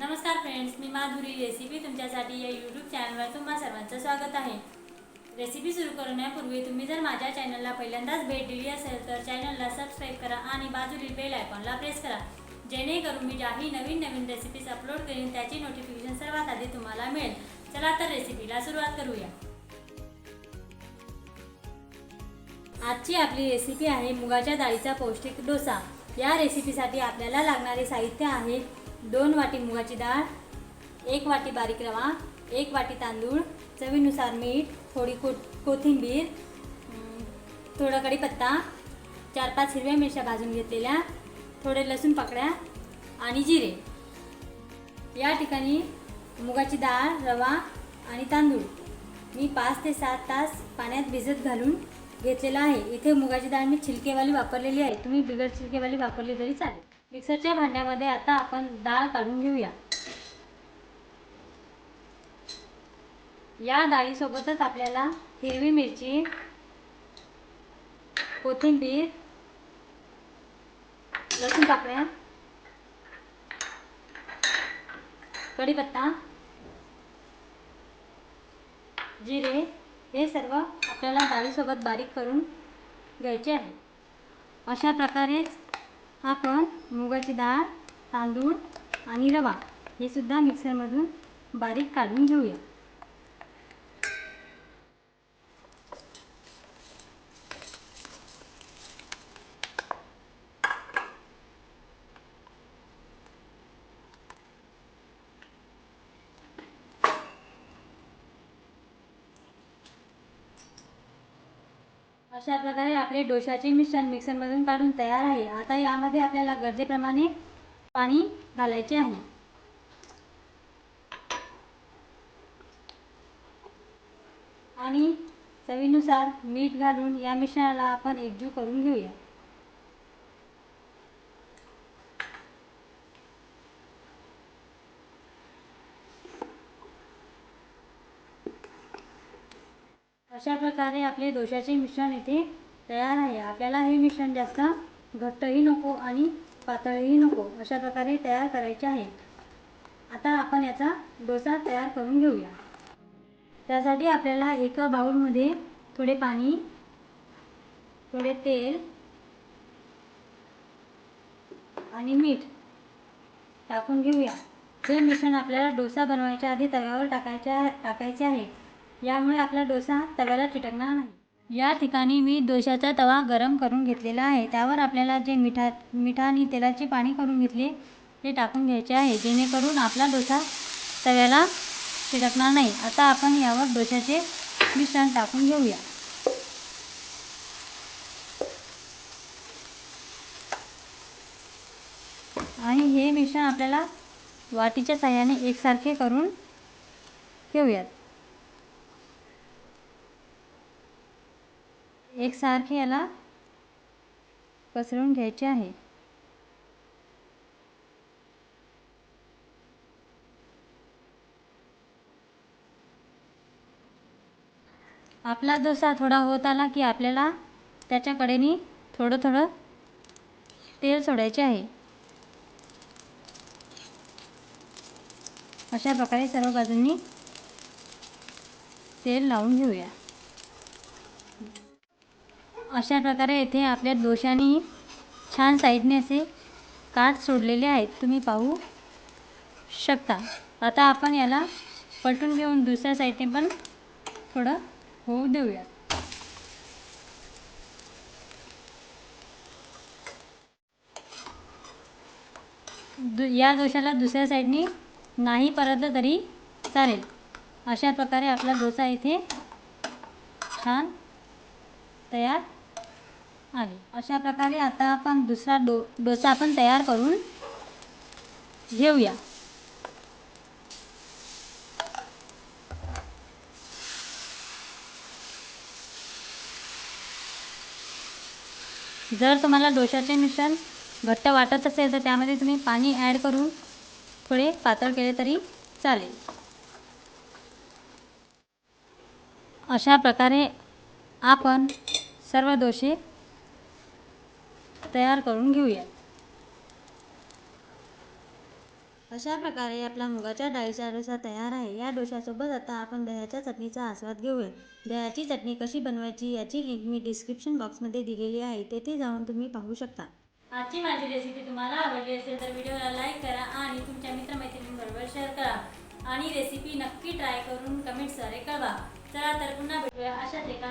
नमस्कार फ्रेंड्स मी माधुरी रेसिपी तुमच्यासाठी या यूट्यूब चॅनलवर तुम्हा सर्वांचं स्वागत आहे. रेसिपी सुरू करण्यापूर्वी तुम्ही जर माझ्या चॅनलला पहिल्यांदाच भेट दिली असेल तर चॅनलला सबस्क्राईब करा आणि बाजूला बेल आयकॉनला प्रेस करा. जेणेकरून मी ज्याही नवीन नवीन रेसिपीज अपलोड करेन त्याची नोटिफिकेशन सर्वात आधी तुम्हाला मिळेल. चला तर रेसिपीला सुरुवात करूया. आजची आपली रेसिपी आहे मुगाच्या डाळीचा पौष्टिक डोसा. या रेसिपीसाठी आपल्याला लागणारे साहित्य आहे दोन वाटी मुगाची डाळ एक वाटी बारीक रवा एक वाटी तांदूळ चवीनुसार मीठ थोडी को कोथिंबीर थोडा कढीपत्ता चार पाच हिरव्या मिरच्या भाजून घेतलेल्या थोडे लसूण पकड्या आणि जिरे. या ठिकाणी मुगाची डाळ रवा आणि तांदूळ मी पाच ते सात तास पाण्यात भिजत घालून घेतलेला आहे. इथे मुगाची डाळ मी छिलकेवाली वापरलेली आहे. तुम्ही बिगर छिलकेवाली वापरली तरी चालेल. मिक्सरच्या भांड्यामध्ये आता आपण डाळ काढून घेऊया. या डाळीसोबतच आपल्याला हिरवी मिरची कोथिंबीर लसूण पाकळ्या कढीपत्ता जिरे हे सर्व आपल्याला डाळीसोबत बारीक करून घ्यायचे आहे. अशा प्रकारे आपण मुगाची डाळ तांदूळ आणि रवा हे सुद्धा मिक्सरमधून बारीक काढून घेऊया. अशा प्रकारे आपले डोशाचे मिश्रण मिक्सरमधून काढून तयार आहे. आता यामध्ये आपल्याला गरजेप्रमाणे पाणी घालायचे आहे. आणि चवीनुसार मीठ घालून या मिश्रणाला आपण एकजीव करून घेऊया. अशा प्रकारे आपले डोशाचे मिश्रण इथे तयार आहे. आपल्याला हे मिश्रण जास्त घट्टही नको आणि पातळही नको अशा प्रकारे तयार करायचे आहे. आता आपण याचा डोसा तयार करून घेऊया. त्यासाठी आपल्याला एका बाऊलमध्ये थोडे पाणी थोडे तेल आणि मीठ टाकून घेऊया. हे मिश्रण आपल्याला डोसा बनवायच्या आधी तव्यावर टाकायच्या टाकायचे आहे. यामुळे आपला डोसा तव्याला चिटकणार नाही. या ठिकाणी मी डोशाचा तवा गरम करून घेतलेला आहे. त्यावर आपल्याला जे मिठा मिठा आणि तेलाचे पाणी करून घेतले ते टाकून घ्यायचे आहे. जेणेकरून आपला डोसा तव्याला चिटकणार नाही. आता आपण यावर डोशाचे मिश्रण टाकून घेऊया. आणि हे मिश्रण आपल्याला वाटीच्या साह्याने एकसारखे करून घेऊयात. एकसारखे याला पसरवून घ्यायचे आहे. आपला डोसा थोडा होत आला की आपल्याला त्याच्याकडेनी थोडं थोडं तेल सोडायचे आहे. अशा प्रकारे सर्व बाजूंनी तेल लावून घेऊया. अशा प्रकारे येथे आपल्या दोशानी छान साईडने असे काठ सोडलेले आहेत. तुम्ही पाहू शकता. आता आपण याला पलटून घेऊन दुसऱ्या साईडने पण थोडं होऊ देऊया. दु या डोशाला दुसऱ्या साईडनी नाही परतलं तरी चालेल. अशा प्रकारे आपला डोसा इथे छान तयार आहे अशा प्रकारे आता आपण दुसरा डो डोसा आपण तयार करून घेऊया. जर तुम्हाला डोशाचे मिश्रण घट्ट वाटत असेल तर त्यामध्ये तुम्ही पाणी ॲड करून थोडे पातळ केले तरी चालेल. अशा प्रकारे आपण सर्व डोसे तयार करून घेऊया. अशा प्रकारे आपला मुगाच्या डाळीचा डोसा तयार आहे. या डोशासोबत आता आपण दह्याच्या चटणीचा आस्वाद घेऊया. दह्याची चटणी कशी बनवायची याची लिंक मी डिस्क्रिप्शन बॉक्समध्ये दिलेली आहे. तेथे जाऊन तुम्ही पाहू शकता. आजची माझी रेसिपी तुम्हाला आवडली असेल तर व्हिडिओला लाईक करा आणि तुमच्या मित्रमैत्रिणींबरोबर शेअर करा. आणि रेसिपी नक्की ट्राय करून कमेंट्सद्वारे कळवा. चला तर पुन्हा भेटूया अशाच एका